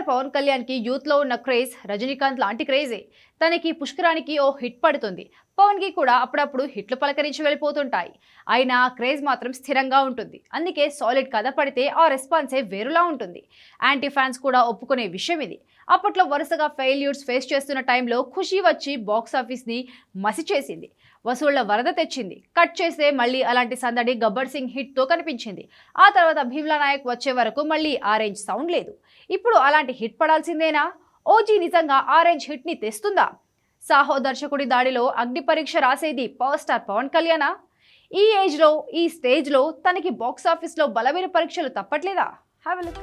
Star Pawan కళ్యాణ్కి యూత్లో ఉన్న క్రేజ్ రజనీకాంత్ లాంటి క్రేజే తనకి పుష్కరానికి ఓ హిట్ పడుతుంది. పవన్కి కూడా అప్పుడప్పుడు హిట్లు పలకరించి వెళ్ళిపోతుంటాయి. అయినా క్రేజ్ మాత్రం స్థిరంగా ఉంటుంది. అందుకే సాలిడ్ కథ పడితే ఆ రెస్పాన్సే వేరులా ఉంటుంది. యాంటీ ఫ్యాన్స్ కూడా ఒప్పుకునే విషయం ఇది. అప్పట్లో వరుసగా ఫెయిల్యూర్స్ ఫేస్ చేస్తున్న టైంలో ఖుషి వచ్చి బాక్స్ ఆఫీస్ని మసి చేసింది వసూళ్ళ వరద తెచ్చింది. కట్ చేస్తే మళ్ళీ అలాంటి సందడి గబ్బర్ సింగ్ హిట్తో కనిపించింది. ఆ తర్వాత భీమ్లా నాయక్ వచ్చే వరకు మళ్ళీ ఆరెంజ్ సౌండ్ లేదు. ఇప్పుడు అలాంటి హిట్ పడాల్సిందేనా? ఓజీ నిజంగా ఆరెంజ్ హిట్ని తెస్తుందా? సాహో దర్శకుడి దాడిలో అగ్ని పరీక్ష రాసేది పవర్ స్టార్ పవన్ కళ్యాణా? ఈ ఏజ్లో ఈ స్టేజ్లో తనకి బాక్స్ ఆఫీస్లో బలమైన పరీక్షలు తప్పట్లేదా? Have look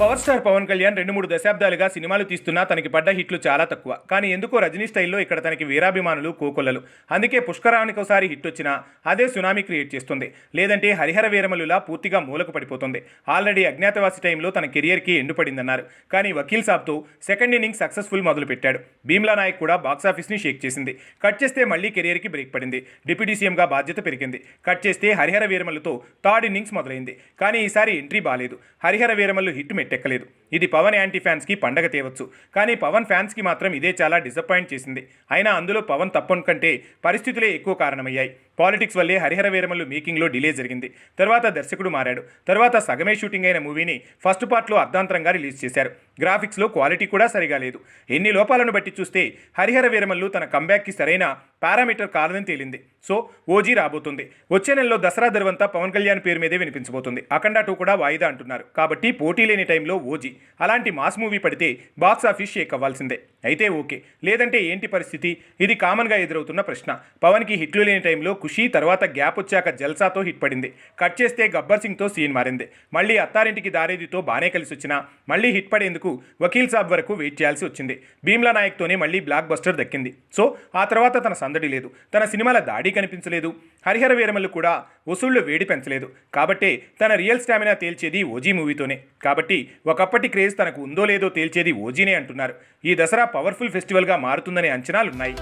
power star Pawan Kalyan రెండు మూడు దశాబ్దాలుగా సినిమాలు తీస్తున్నా తనకి పడ్డ హిట్లు చాలా తక్కువ. కానీ ఎందుకో రజనీ స్టైల్లో ఇక్కడ తనకి వీరాభిమానులు కోకొల్లలు. అందుకే పుష్కరానికి ఒకసారి హిట్ వచ్చినా అదే సునామీ క్రియేట్ చేస్తుంది. లేదంటే హరిహర వీరమలులా పూర్తిగా మూలకు పడిపోతుంది. ఆల్రెడీ అజ్ఞాతవాసి టైంలో తన కెరియర్కి ఎండుపడిందన్నారు. కానీ వకీల్ సాబ్తో సెకండ్ ఇన్నింగ్ సక్సెస్ఫుల్ మొదలుపెట్టాడు. భీమ్లా నాయక్ కూడా బాక్సాఫీస్ని షేక్ చేసింది. కట్ చేస్తే మళ్ళీ కెరియర్కి బ్రేక్ పడింది. డిప్యూటీ సీఎంగా బాధ్యత పెరిగింది. కట్ చేస్తే హరిహర వీరమలుతో థర్డ్ ఇన్నింగ్స్ మొదలైంది. కానీ ఈసారి ఎంట్రీ బాలేదు. హరిహర వీరమల్లు హిట్ మెట్ మెట్టెక్కలేదు ఇది పవన్ యాంటీ ఫ్యాన్స్కి పండగ తేవచ్చు. కానీ పవన్ ఫ్యాన్స్కి మాత్రం ఇదే చాలా డిసప్పాయింట్ చేసింది. అయినా అందులో పవన్ తప్పను కంటే పరిస్థితులే ఎక్కువ కారణమయ్యాయి. పాలిటిక్స్ వల్లే హరిహర వీరమల్లు మేకింగ్లో డిలే జరిగింది. తర్వాత దర్శకుడు మారాడు. తర్వాత సగమే షూటింగ్ అయిన మూవీని ఫస్ట్ పార్ట్లో అర్ధాంతరంగా రిలీజ్ చేశారు. గ్రాఫిక్స్లో క్వాలిటీ కూడా సరిగా లేదు. ఎన్ని లోపాలను బట్టి చూస్తే హరిహర వీరమల్లు తన కంబ్యాక్కి సరైన పారామీటర్ కాదని తేలింది. సో ఓజీ రాబోతుంది. వచ్చే నెలలో దసరా ధర్వంతా పవన్ కళ్యాణ్ పేరు మీదే వినిపించబోతుంది. అఖండ టూ కూడా వాయిదా అంటున్నారు. కాబట్టి పోటీ లేని టైంలో ఓజీ అలాంటి మాస్ మూవీ పడితే బాక్స్ ఆఫీస్ షేక్ అవ్వాల్సిందే. అయితే ఓకే. లేదంటే ఏంటి పరిస్థితి? ఇది కామన్గా ఎదురవుతున్న ప్రశ్న. పవన్కి హిట్లు లేని టైంలో ఖుషి తర్వాత గ్యాప్ వచ్చాక జల్సాతో హిట్ పడింది. కట్ చేస్తే గబ్బర్ సింగ్తో సీన్ మారింది. మళ్ళీ అత్తారింటికి దారేదితో బాగానే కలిసి వచ్చినా మళ్ళీ హిట్ పడేందుకు వకీల్ సాబ్ వరకు వెయిట్ చేయాల్సి వచ్చింది. భీమ్లా నాయక్తోనే మళ్ళీ బ్లాక్ బస్టర్ దక్కింది. సో ఆ తర్వాత తన సందడి లేదు. తన సినిమాల దాడి కనిపించలేదు. హరిహర వీరమల్లు కూడా వసూళ్ళు వేడి పెంచలేదు. కాబట్టే తన రియల్ స్టామినా తేల్చేది ఓజీ మూవీతోనే. కాబట్టి ఒకప్పటి క్రేజ్ తనకు ఉందో లేదో తేల్చేది ఓజీనే అంటున్నారు. ఈ దసరా పవర్ఫుల్ ఫెస్టివల్గా మారుతుందనే అంచనాలున్నాయి.